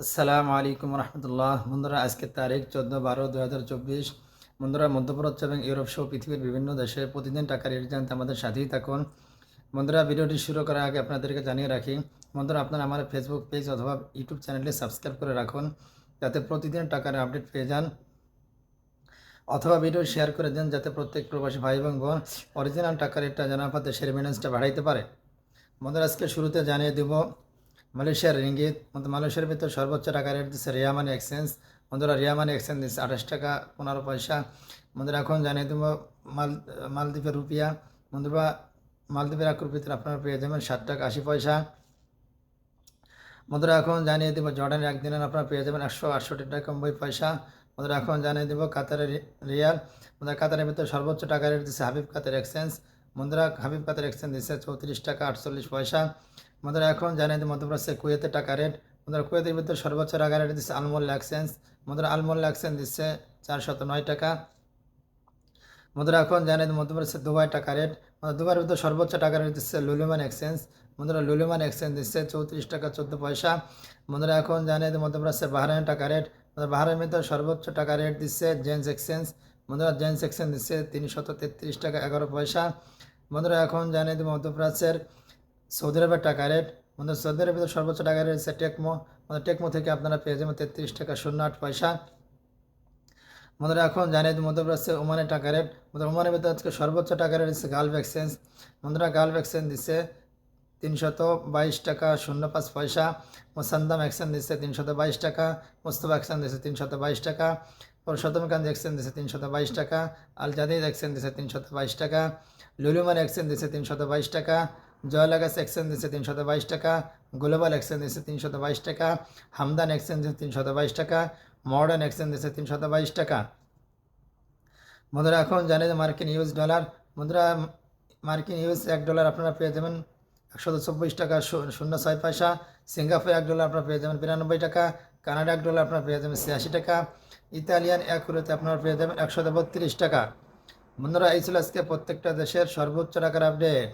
আসসালামু আলাইকুম রহমতুল্লাহ। বন্ধুরা আজকের তারিখ চোদ্দ বারো দু হাজার চব্বিশ। বন্ধুরা মধ্যপ্রাচ্য এবং ইউরোপ সহ পৃথিবীর বিভিন্ন দেশে প্রতিদিন টাকা রেট জানতে আমাদের সাথেই থাকুন। বন্ধুরা, ভিডিওটি শুরু করার আগে আপনাদেরকে জানিয়ে রাখি, বন্ধুরা, আপনারা আমার ফেসবুক পেজ অথবা ইউটিউব চ্যানেলে সাবস্ক্রাইব করে রাখুন, যাতে প্রতিদিন টাকার আপডেট পেয়ে যান। অথবা ভিডিও শেয়ার করে দেন, যাতে প্রত্যেক প্রবাসী ভাই এবং বোন অরিজিনাল টাকা রেটটা জানা পাতে সে রেমিনেন্সটা বাড়াইতে পারে। বন্ধুরা, আজকে শুরুতে জানিয়ে দেব মালয়েশিয়ার রিঙ্গিত মতো মালয়েশিয়ার ভিতর সর্বোচ্চ টাকা রেট দিচ্ছে রিয়া মানি এক্সচেঞ্জ বন্ধুরা, রিয়া মানি এক্সচেঞ্জ দিচ্ছে আঠাশ টাকা পনেরো পয়সা। বন্ধুরা, এখন জানিয়ে দেব মাল, মালদ্বীপের রুপিয়া। বন্ধুরা, মালদ্বীপের এক রুপিতে আপনারা পেয়ে যাবেন ষাট টাকা আশি পয়সা। বন্ধুরা, এখন জানিয়ে দেবো জর্ডানের একদিনের আপনারা পেয়ে যাবেন একশো আটষট্টি টাকা নব্বই পয়সা। বন্ধুরা, এখন জানিয়ে দেবো কাতারের রিয়াল। বন্ধুরা, কাতারের ভিতরে সর্বোচ্চ টাকা রেট দিচ্ছে হাবিব কাতার এক্সচেঞ্জ বন্ধুরা হাবিব কাতার এক্সচেঞ্জ দিচ্ছে চৌত্রিশ টাকা আটচল্লিশ পয়সা। বন্ধুরা এখন জানিয়ে দিই মধ্যপ্রদেশে কুয়েতের টাকা রেট বন্ধুরা কুয়েতের ভিতরে সর্বোচ্চ টাকা রেট দিচ্ছে আলমোল্লা এক্সচেঞ্জ বন্ধুরা আলমোল্লা এক্সচেঞ্জ দিচ্ছে চারশত নয় টাকা। বন্ধুরা এখন জানিয়ে দিই মধ্যপ্রদেশে দুবাই টাকা রেট দুবাইয়ের ভিতরে সর্বোচ্চ টাকা রেট দিচ্ছে লুলুমান এক্সচেঞ্জ বন্ধুরা লুলুমান এক্সচেঞ্জ দিচ্ছে চৌত্রিশ টাকা চোদ্দ পয়সা। বন্ধুরা এখন জানিয়ে দিই মধ্যপ্রদেশে বাহারাইন টাকা রেট বাহারাইন ভিতরে সর্বোচ্চ টাকা রেট দিচ্ছে জেন্স এক্সচেঞ্জ বন্ধুরা জেন্স এক্সচেঞ্জ দিচ্ছে তিনশত তেত্রিশ টাকা এগারো পয়সা। বন্ধুরা, এখন জানিয়ে দিই মধ্যপ্রাচ্যের সৌদি আরবের টাকা রেট। বন্ধুরা, সৌদি আরবের সর্বোচ্চ টাকা রেট হচ্ছে টেকমো। বন্ধুরা, টেকমো থেকে আপনারা পেয়ে যাবেন তেত্রিশ টাকা শূন্য আট পয়সা। বন্ধুরা, এখন জানিয়ে দিই মধ্যপ্রাচ্যে ওমানের টাকা রেট। বন্ধুরা, ওমানের ভিতরে আজকে সর্বোচ্চ টাকা রেট দিচ্ছে গালভ এক্সচেঞ্জ। বন্ধুরা গালভ এক্সচেঞ্জ দিচ্ছে তিনশত বাইশ টাকা শূন্য পাঁচ পয়সা। মোসান্দাম এক্সচেঞ্জ দিচ্ছে তিনশত বাইশ টাকা। মোস্তফা এক্সচেঞ্জ দিচ্ছে তিনশত বাইশ টাকা। পরশতমকান্দ এক্সচেঞ্জ দিচ্ছে তিনশত বাইশ টাকা, আল জাদিদ এক্সচেঞ্জ দিচ্ছে তিনশত বাইশ টাকা লুলুমান এক্সচেঞ্জ দিচ্ছে তিনশত বাইশ টাকা জয়লাগাস এক্সচেঞ্জ দিচ্ছে তিনশত বাইশ টাকা, গ্লোবাল এক্সচেঞ্জ দিচ্ছে তিনশত বাইশ টাকা, হামদান এক্সচেঞ্জ দিচ্ছে তিনশত বাইশ টাকা, মডার্ন এক্সচেঞ্জ দিচ্ছে তিনশত বাইশ টাকা। বন্ধুরা, এখন জানে যে মার্কিন ইউএস ডলার, বন্ধুরা, মার্কিন ইউএস এক ডলার আপনারা পেয়ে যাবেন একশো চব্বিশ টাকা শূন্য ছয় পয়সা, সিঙ্গাপুর এক ডলার আপনারা পেয়ে যাবেন বিরানব্বই টাকা, কানাডা এক ডলার আপনারা পেয়ে যাবেন ছিয়াশি টাকা ইতালিয়ান এক ইউরোতে আপনারা পেয়ে যাবেন একশো বত্রিশ টাকা। বন্ধুরা, এই ছিল আজকে প্রত্যেকটা দেশের সর্বোচ্চ টাকার আপডেট